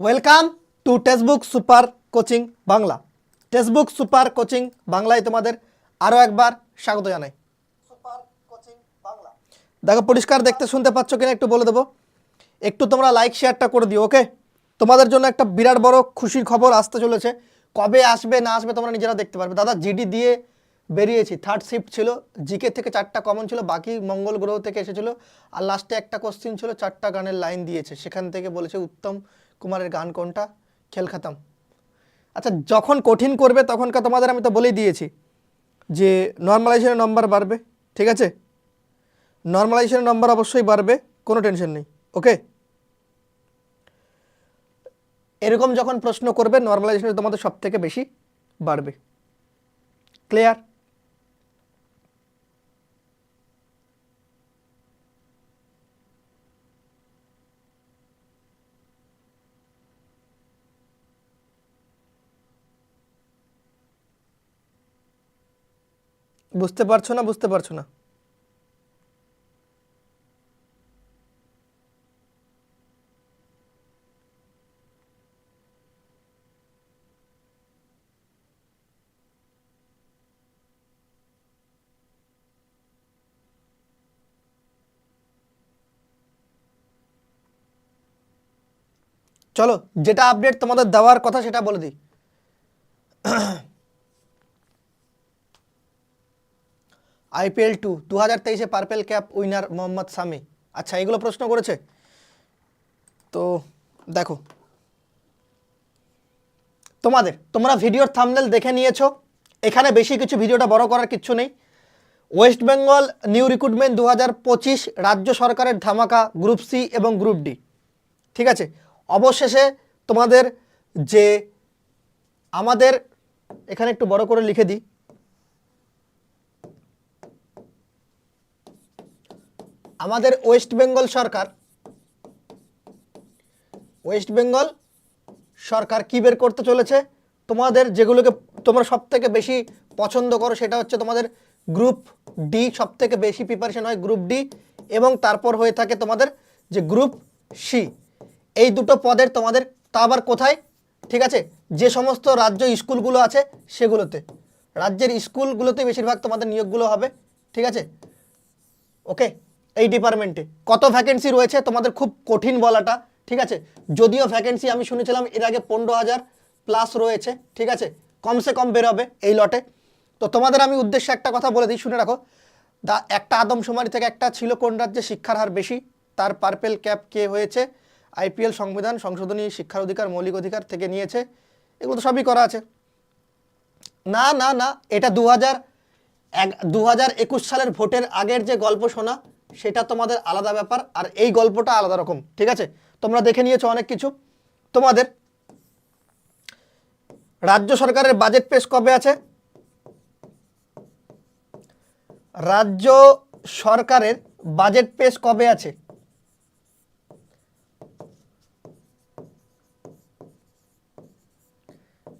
Welcome to textbook super coaching Bangla textbook super coaching বাংলায় তোমাদের আরও একবার স্বাগত জানাই। সুপার কোচিং বাংলা দেখো পরিষ্কার দেখতে শুনতে পাচ্ছ কিনা একটু বলে দেবো। একটু তোমরা লাইক শেয়ারটা করে দিও ওকে তোমাদের জন্য একটা বিরাট বড় খুশির খবর আসতে চলেছে। কবে আসবে না আসবে তোমরা নিজেরা দেখতে পারবে। দাদা জিডি দিয়ে বেরিয়েছি। থার্ড শিফট ছিল জিকে থেকে চারটা কমন ছিল বাকি মঙ্গল গ্রহ থেকে এসেছিল। আর লাস্টে একটা কোশ্চিন ছিল চারটা গানের লাইন দিয়েছে। সেখান থেকে বলেছে উত্তম কুমারের গান কোনটা? খেল খাতাম। আচ্ছা যখন কঠিন করবে তখনকার তোমাদের আমি তো বলেই দিয়েছি যে নর্মালাইজেশনের নম্বর বাড়বে, ঠিক আছে? নর্মালাইজেশনের নম্বর অবশ্যই বাড়বে, কোনো টেনশন নেই ওকে এরকম যখন প্রশ্ন করবে নর্মালাইজেশন তোমাদের সব থেকে বেশি বাড়বে। ক্লিয়ার বুঝতে পারছ না, বুঝতে পারছ না? চলো, যেটা আপডেট তোমাদের দেওয়ার কথা সেটা বলে দিই। আইপিএল টু দু হাজার তেইশে purple cap winner Mohammed Shami. আচ্ছা এগুলো প্রশ্ন করেছে? তো দেখো। তোমাদের, তোমরা ভিডিওর থামনেল দেখে নিয়েছো। এখানে বেশি কিছু ভিডিওটা বড় করার কিচ্ছু নেই। ওয়েস্ট বেঙ্গল নিউ রিক্রুটমেন্ট দু হাজার পঁচিশ, রাজ্য সরকারের ধামাকা গ্রুপ সি এবং গ্রুপ ডি ঠিক আছে? অবশেষে তোমাদের যে আমাদের, এখানে একটু বড় করে লিখে দিই। আমাদের ওয়েস্ট বেঙ্গল সরকার, ওয়েস্ট বেঙ্গল সরকার কী বের করতে চলেছে? তোমাদের যেগুলোকে তোমরা সব থেকে বেশি পছন্দ করো সেটা হচ্ছে তোমাদের গ্রুপ ডি সব থেকে বেশি প্রিপারেশন হয় গ্রুপ ডি এবং তারপর হয়ে থাকে তোমাদের যে গ্রুপ সি এই দুটো পদের তোমাদের, তা আবার কোথায়? ঠিক আছে? যে সমস্ত রাজ্য স্কুলগুলো আছে সেগুলোতে। রাজ্যের স্কুলগুলোতে বেশিরভাগ তোমাদের নিয়োগগুলো হবে। ঠিক আছে? ওকে এই ডিপার্টমেন্টে কত ভ্যাকেন্সি রয়েছে তোমাদের খুব কঠিন বলাটা, ঠিক আছে? যদিও ভ্যাকেন্সি আমি শুনেছিলাম এর আগে পনেরো হাজার প্লাস রয়েছে, ঠিক আছে? কমসে কম বেরোবে এই লটে। তো তোমাদের আমি উদ্দেশ্যে একটা কথা বলে দিই, শুনে রাখো। দা, একটা আদমশুমারি থেকে একটা ছিল কোন রাজ্যে শিক্ষার হার বেশি? তার পার্পেল ক্যাপ কে হয়েছে? আইপিএল সংবিধান, সংশোধনী, শিক্ষার অধিকার, মৌলিক অধিকার থেকে নিয়েছে। এগুলো তো সবই করা আছে। না না না, এটা দু হাজার এক দু সালের ভোটের আগের যে গল্প শোনা সেটা তোমাদের আলাদা ব্যাপার আর এই গল্পটা আলাদা রকম, ঠিক আছে? তোমরা দেখে নিয়েছো অনেক কিছু। তোমাদের রাজ্য সরকারের বাজেট পেশ কবে আছে? রাজ্য সরকারের বাজেট পেশ কবে আছে?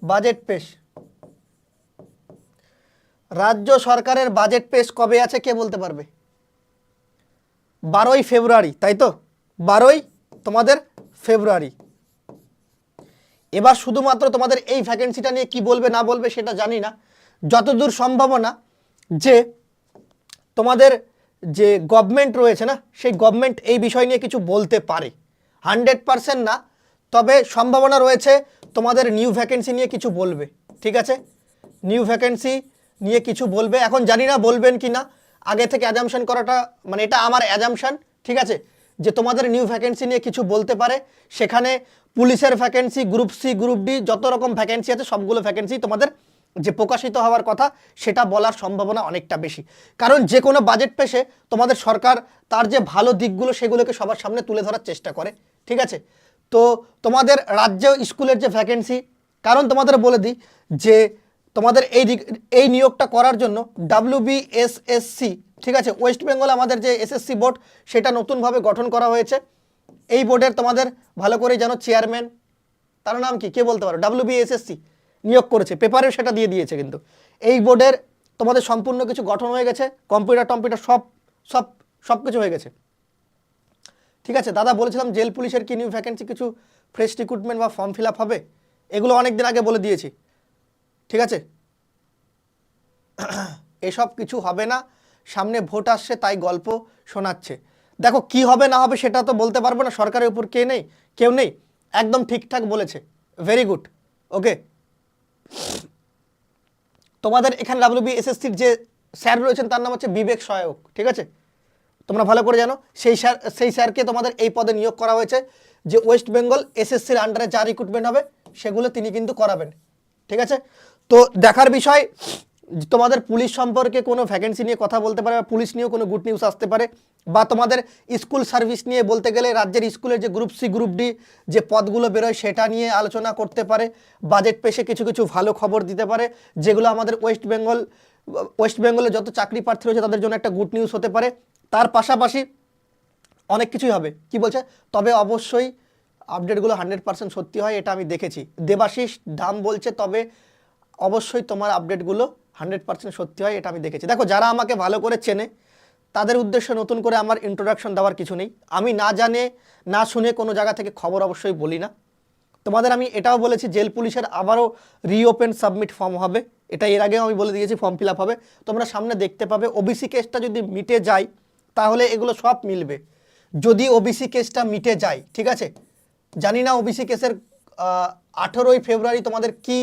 বাজেট পেশ। রাজ্য সরকারের বাজেট পেশ কবে আছে কে বলতে পারবে? বারোই ফেব্রুয়ারি, তাই তো? বারোই তোমাদের ফেব্রুয়ারি। এবার শুধুমাত্র তোমাদের এই ভ্যাকেন্সিটা নিয়ে কি বলবে, না বলবে সেটা জানি না। যতদূর সম্ভাবনা যে তোমাদের যে গভর্নমেন্ট রয়েছে না, সেই গভর্নমেন্ট এই বিষয় নিয়ে কিছু বলতে পারে। হান্ড্রেড পারসেন্ট না, তবে সম্ভাবনা রয়েছে তোমাদের নিউ ভ্যাকেন্সি নিয়ে কিছু বলবে, ঠিক আছে? নিউ ভ্যাকেন্সি নিয়ে কিছু বলবে, এখন জানি না বলবেন কি না আগে থেকে অ্যাজামশন করাটা মানে এটা আমার অ্যাজামশন ঠিক আছে? যে তোমাদের নিউ ভ্যাকেন্সি নিয়ে কিছু বলতে পারে, সেখানে পুলিশের vacancy group C group D যত রকম ভ্যাকেন্সি আছে, সবগুলো ভ্যাকেন্সি তোমাদের যে প্রকাশিত হওয়ার কথা, সেটা বলার সম্ভাবনা অনেকটা বেশি। কারণ যে কোনো বাজেট পেশে তোমাদের সরকার তার যে ভালো দিকগুলো, সেগুলোকে সবার সামনে তুলে ধরার চেষ্টা করে, ঠিক আছে? তো তোমাদের রাজ্য স্কুলের যে ভ্যাকেন্সি কারণ তোমাদের বলে দিই যে তোমাদের এই এই নিয়োগটা করার জন্য ডাব্লিউবিএসএসসি ঠিক আছে? ওয়েস্ট বেঙ্গল আমাদের যে এসএসসি বোর্ড সেটা নতুনভাবে গঠন করা হয়েছে। এই বোর্ডের তোমাদের ভালো করে জানো চেয়ারম্যান তার নাম কি? কে বলতে পারো? ডাব্লিউবিএসএসসি নিয়োগ করেছে। পেপারেও সেটা দিয়ে দিয়েছে কিন্তু। এই বোর্ডের তোমাদের সম্পূর্ণ কিছু গঠন হয়ে গেছে কম্পিউটার টম্পিউটার সব সব সব কিছু হয়ে গেছে। ঠিক আছে? দাদা, বলেছিলাম জেল পুলিশের কি নিউ ভ্যাকেন্সি কিছু ফ্রেশ রিক্রুটমেন্ট বা ফর্ম ফিল হবে? এগুলো অনেক দিন আগে বলে দিয়েছি। ঠিক আছে? এসব কিছু হবে না। সামনে ভোট আসছে, তাই গল্প শোনাচ্ছে। দেখো, কি হবে না হবে সেটা তো বলতে পারব না। সরকারের উপর কে নেই? কেউ নেই। একদম ঠিকঠাক বলেছে। ভেরি গুড ওকে তোমাদের এখানে ডাব্লিউবি এসএসসির যে স্যার রয়েছেন, তার নাম হচ্ছে বিবেক সহায়ক। ঠিক আছে? তোমরা ভালো করে জানো, সেই স্যার, সেই স্যারকে তোমাদের এই পদে নিয়োগ করা হয়েছে, যে ওয়েস্ট বেঙ্গল এসএসসির আন্ডারে যা রিক্রুটমেন্ট হবে, সেগুলো তিনি কিন্তু করাবেন। ঠিক আছে? তো দেখার বিষয়, তোমাদের পুলিশ সম্পর্কে কোনো ভ্যাকেন্সি নিয়ে কথা বলতে পারে বা পুলিশ নিয়েও কোনো গুড নিউজ আসতে পারে, বা তোমাদের স্কুল সার্ভিস নিয়ে বলতে গেলে রাজ্যের স্কুলের যে গ্রুপ সি গ্রুপ ডি যে পদগুলো বেরোয় সেটা নিয়ে আলোচনা করতে পারে বাজেট পেশে কিছু কিছু ভালো খবর দিতে পারে, যেগুলো আমাদের ওয়েস্ট বেঙ্গল ওয়েস্ট বেঙ্গলে যত চাকরি প্রার্থী রয়েছে তাদের জন্য একটা গুড নিউজ হতে পারে। তার পাশাপাশি অনেক কিছুই হবে। কি বলছে? তবে অবশ্যই আপডেটগুলো হান্ড্রেড পার্সেন্ট সত্যি হয়, এটা আমি দেখেছি। দেবাশিস, দাম বলছে তবে অবশ্যই তোমার আপডেটগুলো হান্ড্রেড পার্সেন্ট সত্যি হয়, এটা আমি দেখেছি। দেখো, যারা আমাকে ভালো করে চেনে, তাদের উদ্দেশ্যে নতুন করে আমার ইন্ট্রোডাকশন দেওয়ার কিছু নেই। আমি না জানে, না শুনে কোনো জায়গা থেকে খবর অবশ্যই বলি না। তোমাদের আমি এটাও বলেছি, জেল পুলিশের আবারও রিওপেন সাবমিট ফর্ম হবে। এটা এর আগেও আমি বলে দিয়েছি ফর্ম ফিল হবে। তোমরা সামনে দেখতে পাবে ওবিসি কেসটা যদি মিটে যায়, তাহলে এগুলো সব মিলবে। যদি ওবিসি কেসটা মিটে যায়, ঠিক আছে? জানি না ওবিসি কেসের আঠেরোই ফেব্রুয়ারি তোমাদের কি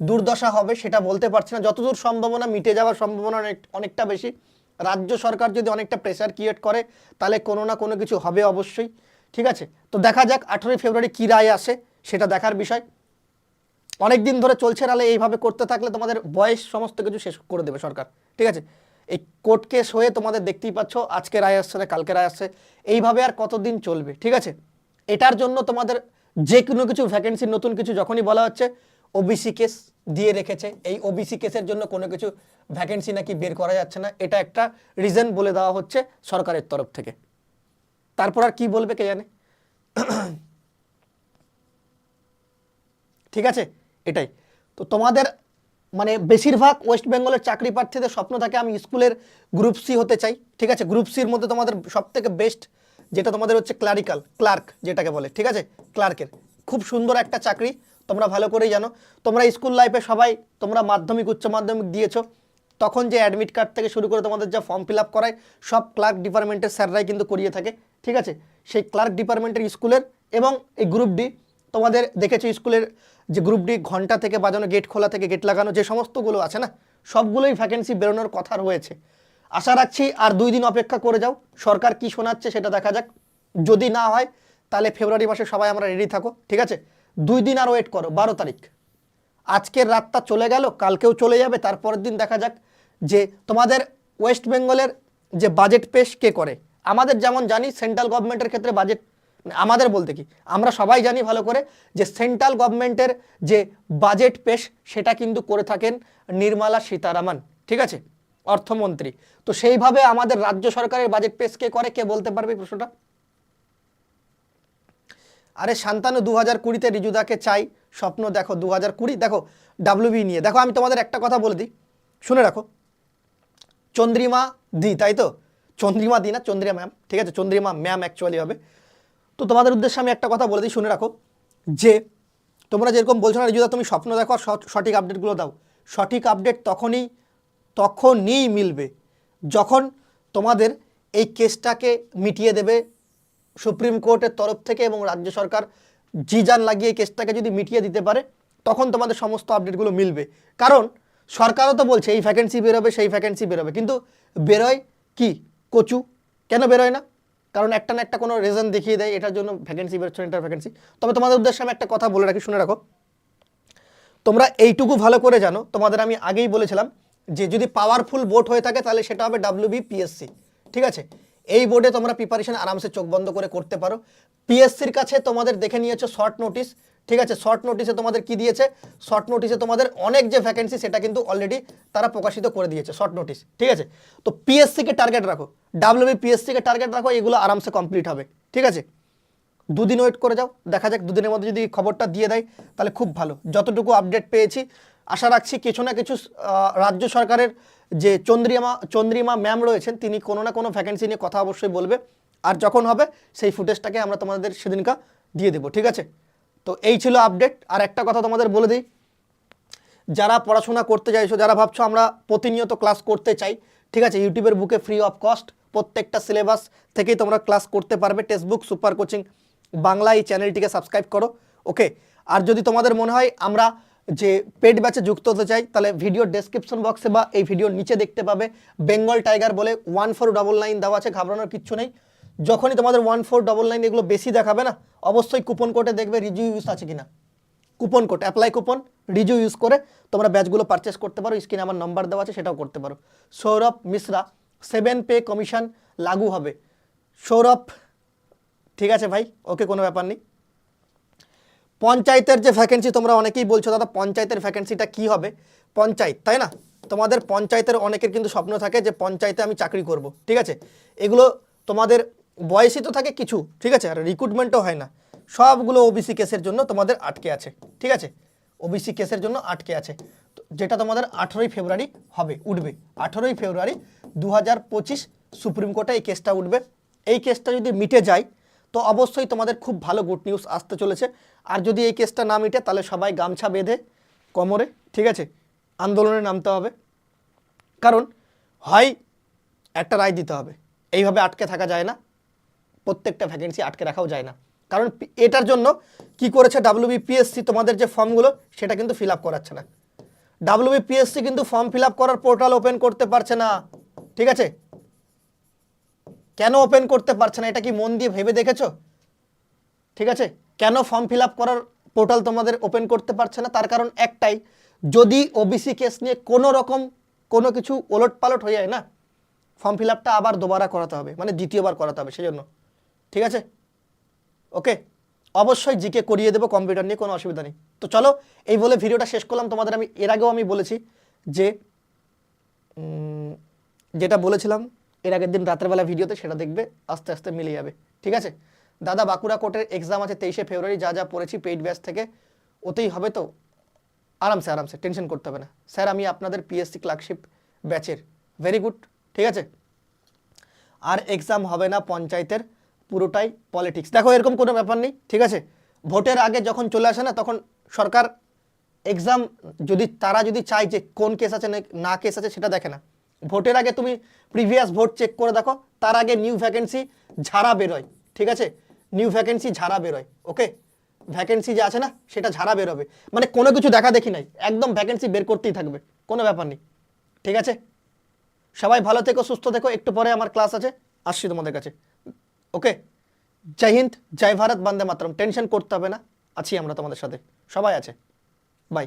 দুর্দশা হবে, সেটা বলতে পারছি না। যতদূর সম্ভাবনা, মিটে যাওয়ার সম্ভাবনা অনেক, অনেকটা বেশি। রাজ্য সরকার যদি অনেকটা প্রেশার ক্রিয়েট করে, তাহলে কোনো না কোনো কিছু হবে অবশ্যই। ঠিক আছে? তো দেখা যাক, আঠেরোই ফেব্রুয়ারি কী রায় আসে, সেটা দেখার বিষয়। অনেক দিন ধরে চলছে নাহলে এইভাবে করতে থাকলে তোমাদের বয়স সমস্ত কিছু শেষ করে দেবে সরকার। ঠিক আছে? এই কোর্ট কেস হয়ে তোমাদের দেখতেই পাচ্ছ, আজকে রায় আসছে না, কালকে রায় আসছে। এইভাবে আর কতদিন চলবে? ঠিক আছে? এটার জন্য তোমাদের যে কোনো কিছু ভ্যাকেন্সি নতুন কিছু যখনই বলা হচ্ছে ওবিসি কেস দিয়ে রেখেছে। এই ওবিসি কেসের জন্য কোনো কিছু ভ্যাকেন্সি নাকি বের করা যাচ্ছে না, এটা একটা রিজন বলে দেওয়া হচ্ছে সরকারের তরফ থেকে। তারপর আর কি বলবে কে জানে? ঠিক আছে, এটাই। তো তোমাদের মানে বেশিরভাগ ওয়েস্ট বেঙ্গলের চাকরি প্রার্থীদের স্বপ্ন থাকে আমি স্কুলের গ্রুপ সি হতে চাই। ঠিক আছে গ্রুপ সির মধ্যে তোমাদের সব থেকে বেস্ট যেটা তোমাদের হচ্ছে ক্লারিক্যাল ক্লার্ক যেটাকে বলে। ঠিক আছে ক্লার্কের খুব সুন্দর একটা চাকরি। তোমরা ভালো করেই জানো। তোমরা স্কুল লাইফে সবাই তোমরা মাধ্যমিক, উচ্চ মাধ্যমিক দিয়েছ। তখন যে অ্যাডমিট কার্ড থেকে শুরু করে তোমাদের যা ফর্ম ফিল আপ করায়, সব ক্লার্ক ডিপার্টমেন্টের স্যাররাই কিন্তু করিয়ে থাকে। ঠিক আছে? সেই ক্লার্ক ডিপার্টমেন্টের স্কুলের এবং এই গ্রুপ ডি তোমাদের দেখেছ স্কুলের যে গ্রুপ ডি ঘণ্টা থেকে বাজানো গেট খোলা থেকে গেট লাগানো যে সমস্তগুলো আছে না? সবগুলোই ভ্যাকেন্সি বেরোনোর কথা রয়েছে। আশা রাখছি আর দুই দিন অপেক্ষা করে যাও। সরকার কি শোনাচ্ছে সেটা দেখা যাক। যদি না হয়, তাহলে ফেব্রুয়ারি মাসে সবাই আমরা রেডি থাকো। ঠিক আছে? দুই দিন আর ওয়েট করো, বারো তারিখ। আজকের রাতটা চলে গেল, কালকেও চলে যাবে, তারপরের দিন দেখা যাক যে তোমাদের ওয়েস্ট বেঙ্গলের যে বাজেট পেশ কে করে। আমাদের যেমন জানি সেন্ট্রাল গভর্নমেন্টের ক্ষেত্রে বাজেট আমাদের বলতে কি, আমরা সবাই জানি ভালো করে যে সেন্ট্রাল গভর্নমেন্টের যে বাজেট পেশ, সেটা কিন্তু করে থাকেন নির্মলা সীতারামন, ঠিক আছে? অর্থমন্ত্রী। তো সেইভাবে আমাদের রাজ্য সরকারের বাজেট পেশ কে করে, কে বলতে পারবে প্রশ্নটা? আরে শান্তানু দু হাজার কুড়িতে রিজুদাকে চাই। স্বপ্ন দেখো দু হাজার কুড়ি। দেখো ডাব্লিউবি নিয়ে। দেখো আমি তোমাদের একটা কথা বলে দিই। শুনে রাখো। চন্দ্রিমা দি, তাই তো? চন্দ্রিমা দি না? চন্দ্রিমা ম্যাম। ঠিক আছে, চন্দ্রিমা ম্যাম অ্যাকচুয়ালি হবে। তো তোমাদের উদ্দেশ্যে আমি একটা কথা বলে দিই, শুনে রাখো। যে তোমরা যেরকম বলছো না, রিজুদা, তুমি স্বপ্ন দেখো আর সঠিক আপডেটগুলো দাও। সঠিক আপডেট তখনই তখনই মিলবে। যখন তোমাদের এই কেসটাকে মিটিয়ে দেবে সুপ্রিম কোর্টের তরফ থেকে এবং রাজ্য সরকার জি জান লাগিয়ে কেসটাকে যদি মিটিয়ে দিতে পারে, তখন তোমাদের সমস্ত আপডেটগুলো মিলবে। কারণ সরকারও তো বলছে, এই ভ্যাকেন্সি বেরোবে, সেই ভ্যাকেন্সি বেরোবে। কিন্তু বেরোয় কি? কচু। কেন বেরোয় না? কারণ একটা না একটা কোনো রিজন দেখিয়ে দেয়, এটার জন্য ভ্যাকেন্সি বেরোচ্ছে এটার ভ্যাকেন্সি তবে তোমাদের উদ্দেশ্যে আমি একটা কথা বলে রাখি, শুনে রাখো। তোমরা এইটুকু ভালো করে জানো, তোমাদের আমি আগেই বলেছিলাম যে যদি পাওয়ারফুল বোর্ড হয়ে থাকে, তাহলে সেটা হবে ডাব্লিউবি পিএসসি ঠিক আছে? এই বোর্ডে তোমরা প্রিপারেশন আরামসে চোখ বন্ধ করে করতে পারো। পিএসসির কাছে তোমাদের দেখে নিয়েছো শর্ট নোটিস ঠিক আছে? শর্ট নোটিসে তোমাদের কি দিয়েছে? শর্ট নোটিসে তোমাদের অনেক যে ভ্যাকেন্সি সেটা কিন্তু অলরেডি তারা প্রকাশিত করে দিয়েছে শর্ট নোটিস ঠিক আছে? তো পিএসসিকে টার্গেট রাখো ডাব্লিউবি পিএসসিকে টার্গেট রাখো, এগুলো আরামসে কমপ্লিট হবে, ঠিক আছে? দুদিন ওয়েট করে যাও, দেখা যাক দুদিনের মধ্যে যদি খবরটা দিয়ে দেয়, তাহলে খুব ভালো। যতটুকু আপডেট পেয়েছি আশা রাখছি কিছু না কিছু রাজ্য সরকারের যে চন্দ্রিমা চন্দ্রিমা ম্যাম রয়েছেন, তিনি কোনো না কোনো ভ্যাকেন্সি নিয়ে কথা অবশ্যই বলবে। আর যখন হবে, সেই ফুটেজটাকে আমরা তোমাদের সেদিনকা দিয়ে দেবো, ঠিক আছে? তো এই ছিল আপডেট আর একটা কথা তোমাদের বলে দিই, যারা পড়াশোনা করতে চাইছো, যারা ভাবছ আমরা প্রতিনিয়ত ক্লাস করতে চাই, ঠিক আছে? ইউটিউবের বুকে ফ্রি অফ কস্ট প্রত্যেকটা সিলেবাস থেকেই তোমরা ক্লাস করতে পারবে টেক্সট সুপার কোচিং বাংলা এই চ্যানেলটিকে সাবস্ক্রাইব করো ওকে আর যদি তোমাদের মনে হয় আমরা যে পেড ব্যাচে যুক্ত হতে চাই, তাহলে ভিডিও ডেসক্রিপশন বক্সে বা এই ভিডিওর নিচে দেখতে পাবে। বেঙ্গল টাইগার বলে ওয়ান ফোর ডবল নাইন দেওয়া আছে, ঘাবড়ানোর কিচ্ছু নেই। যখনই তোমাদের ওয়ান ফোর ডবল নাইন এগুলো বেশি দেখাবে না, অবশ্যই কুপন কোডে দেখবে রিজিউ ইউজ আছে কিনা। Coupon code apply coupon Riju use করে তোমরা ব্যাচগুলো পারচেস করতে পারো স্ক্রিনে আমার নাম্বার দেওয়া আছে, সেটাও করতে পারো। Sourav Mishra seven pay commission লাগু হবে। সৌরভ, ঠিক আছে ভাই, ওকে কোনো ব্যাপার নেই। পঞ্চায়েতের যে ভ্যাকেন্সি তোমরা অনেকেই বলছো, দাদা, পঞ্চায়েতের ভ্যাকেন্সিটা কি হবে? পঞ্চায়েত, তাই না? তোমাদের পঞ্চায়েতের অনেকের কিন্তু স্বপ্ন থাকে যে পঞ্চায়েতে আমি চাকরি করব, ঠিক আছে? এগুলো তোমাদের বয়সই তো থাকে কিছু, ঠিক আছে? আর রিক্রুটমেন্টও হয় না। সবগুলো ওবিসি কেসের জন্য তোমাদের আটকে আছে, ঠিক আছে? ওবিসি কেসের জন্য আটকে আছে। যেটা তোমাদের আঠেরোই ফেব্রুয়ারি হবে, উঠবে। আঠেরোই ফেব্রুয়ারি দু হাজার পঁচিশ সুপ্রিম কোর্টে এই কেসটা উঠবে। এই কেসটা যদি মিটে যায়, তো অবশ্যই তোমাদের খুব ভালো গুড নিউজ আসতে চলেছে। আর যদি এই কেসটা না মিটে, তাহলে সবাই গামছা বেঁধে কোমরে, ঠিক আছে, আন্দোলনে নামতে হবে। কারণ হয় একটা রায় দিতে হবে। এইভাবে আটকে থাকা যায় না। প্রত্যেকটা ভ্যাকেন্সি আটকে রাখাও যায় না। কারণ এটার জন্য কি করেছে ডাব্লিউবিপিএসসি তোমাদের যে ফর্মগুলো, সেটা কিন্তু ফিল আপ করাচ্ছে না। ডাব্লিউবিপিএসসি কিন্তু ফর্ম ফিল আপ করার পোর্টাল ওপেন করতে পারছে না। ঠিক আছে? কেন ওপেন করতে পারছে না? এটা কি মন দিয়ে ভেবে দেখেছ? ঠিক আছে? কেন ফর্ম ফিল করার পোর্টাল তোমাদের ওপেন করতে পারছে না? তার কারণ একটাই, যদি ওবিসি কেস নিয়ে কোনো রকম কোনো কিছু ওলট পালট হয়ে যায় না ফর্ম ফিল আবার দোবারা করাতে হবে মানে দ্বিতীয়বার করাতে হবে সেই জন্য ঠিক আছে? ওকে? অবশ্যই জিকে করিয়ে দেবো কম্পিউটার নিয়ে, কোনো অসুবিধা নেই। তো চলো, এই বলে ভিডিওটা শেষ করলাম। তোমাদের আমি, এর আগেও আমি বলেছি যে যেটা বলেছিলাম, এর আগের দিন রাত্রেবেলা ভিডিওতে সেটা দেখবে, আস্তে আস্তে মিলে যাবে। ঠিক আছে? দাদা, বাঁকুড়া কোর্টের এক্সাম আছে তেইশে ফেব্রুয়ারি, যা যা পড়েছি পেইড ব্যাচ থেকে, ওতেই হবে তো? আরামসে আরামসে টেনশন করতে হবে না। স্যার, আমি আপনাদের পিএসসি ক্লার্কশিপ ব্যাচের ভেরি গুড ঠিক আছে? আর এক্সাম হবে না পঞ্চায়েতের, পুরোটাই পলিটিক্স দেখো, এরকম কোনো ব্যাপার নেই, ঠিক আছে? ভোটের আগে যখন চলে আসে না, তখন সরকার এক্সাম যদি, তারা যদি চায় যে কোন কেস আছে, না- কেস আছে, সেটা দেখে না। ভোটের আগে তুমি প্রিভিয়াস ভোট চেক করে দেখো, তার আগে নিউ ভ্যাকেন্সি ঝাড়া বেরোয়। ঠিক আছে? নিউ ভ্যাকেন্সি ঝাড়া বেরোয় ওকে ভ্যাকেন্সি যে আছে না, সেটা ঝাড়া বেরোবে। মানে কোনো কিছু দেখা দেখি নাই, একদম ভ্যাকেন্সি বের করতেই থাকবে, কোনো ব্যাপার নেই, ঠিক আছে? সবাই ভালো থেকো, সুস্থ থেকো, একটু পরে আমার ক্লাস আছে, আসছি তোমাদের কাছে ওকে জয় হিন্দ, জয় ভারত, বন্দে মাতরম টেনশন করতে হবে না, আছি আমরা তোমাদের সাথে, সবাই আছে বাই